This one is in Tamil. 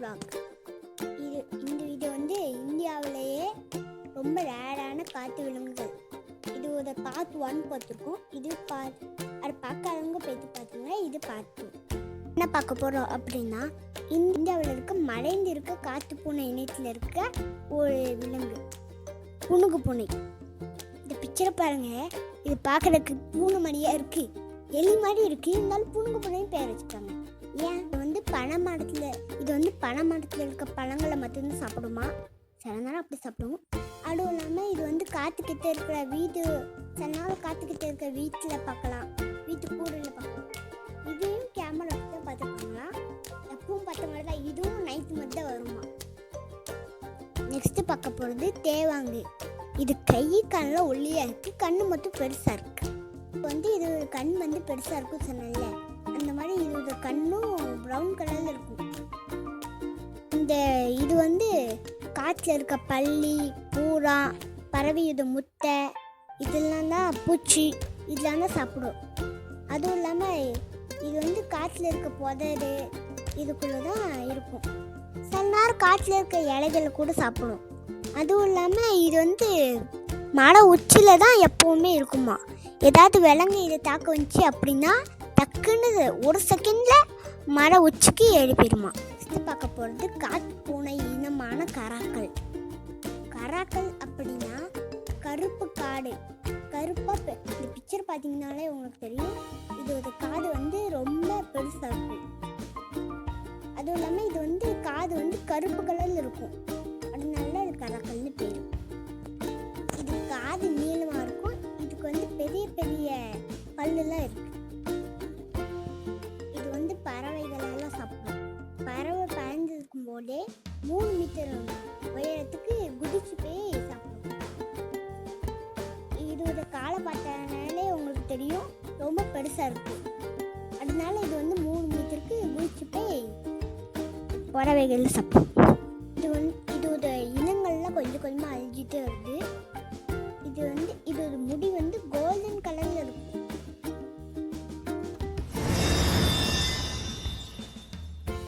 டாய்ஸ் இது இந்த இது வந்து இந்தியாவிலேயே ரொம்ப ரேரான காட்டு விலங்குகள். இது ஒரு பார்ட் ஒன் பார்த்துருக்கோம் இது பார்ட் அது பார்க்காதவங்க போய்த்து பார்த்தீங்கன்னா இது பார்த்து என்ன பார்க்க போகிறோம் அப்படின்னா இந்தியாவில் இருக்க மறைந்து இருக்க காற்று பூனை இணையத்தில் இருக்க ஒரு விலங்கு. புணுகு பூனை. இந்த பிக்சரை பாருங்கள் இது பார்க்குறதுக்கு பூனை மாதிரியாக இருக்குது எலி மாதிரி இருக்குது இருந்தாலும் புணுங்கு பூனையும் பேர் வச்சுட்டாங்க. ஏன் இது வந்து பனை மரத்தில் இது வந்து பனை மரத்தில் இருக்க பழங்களை மட்டும்தான் சாப்பிடுமா? சில நேரம் அப்படி சாப்பிடுவோம். அதுவும் இல்லாமல் இது வந்து காத்துக்கிட்ட இருக்கிற வீடு சில நாள் காத்துக்கிட்ட இருக்கிற வீட்டில் பார்க்கலாம். வீட்டு கூரையில் பார்க்கலாம். இதையும் கேமரா வச்சு தான் பார்த்துருக்காங்களா எப்பவும் பார்த்த மாதிரி தான் இதுவும் நைட்டு மட்டும் தான் வருமா? நெக்ஸ்ட்டு பார்க்க போகிறது தேவாங்கு. இது கை கண்ணில் ஒல்லியாக இருக்குது கண்ணு மட்டும் பெருசாக இருக்குது இப்போ வந்து இது கண் வந்து பெருசாக இருக்கும் சொன்னேன்ல. அந்த மாதிரி இதோட கண்ணும் ப்ரௌன் கலரில் இருக்கும். இந்த இது வந்து காட்டில் இருக்க பள்ளி பூரா பறவையோட முட்டை இதெல்லாம் தான் பூச்சி இதெல்லாம் தான் சாப்பிடும். அதுவும் இல்லாமல் இது வந்து காற்றில் இருக்க புதரு இதுக்குள்ளே தான் இருக்கும். சில நேரம் காட்டில் இருக்க இலைகளை கூட சாப்பிடும். அதுவும் இல்லாமல் இது வந்து மலை உச்சியில் தான் எப்போவுமே இருக்குமா? ஏதாவது விலங்கு இதை தாக்க வந்துச்சு அப்படின்னா டக்குன்னு ஒரு செகண்டில் மர உச்சிக்கு ஏறி போயிருமா. சுற்றி பார்க்க போகிறது காட்டு பூனை இனமான கராக்கள். கராக்கள் அப்படின்னா கருப்பு காடு. கருப்பாக இந்த பிக்சர் பார்த்தீங்கனாலே உங்களுக்கு தெரியும். இதோட காது வந்து ரொம்ப பெருசாக இருக்கும். அதுவும் இல்லாமல் இது வந்து காது வந்து கருப்பு கலரில் இருக்கும். அதனால அது கராக்கல்னு பேர். இது காது நீளமாக இருக்கும். இதுக்கு வந்து பெரிய பெரிய பல்லுலாம் இருக்குது போர்டு மூணு மீட்டர் உயரத்துக்கு குதிச்சு போய் சாப்பிடும். இதோட காலை பார்த்தாலே உங்களுக்கு தெரியும் ரொம்ப பெருசாக இருக்கும் அதனால இது வந்து மூணு மீட்டருக்கு குதிச்சு போய் பறவைகள் சாப்பிடும். இது வந்து இதோட இனங்கள்லாம் கொஞ்சம் கொஞ்சமாக அழிஞ்சிட்டே வருது. இது வந்து இதோட முடி வந்து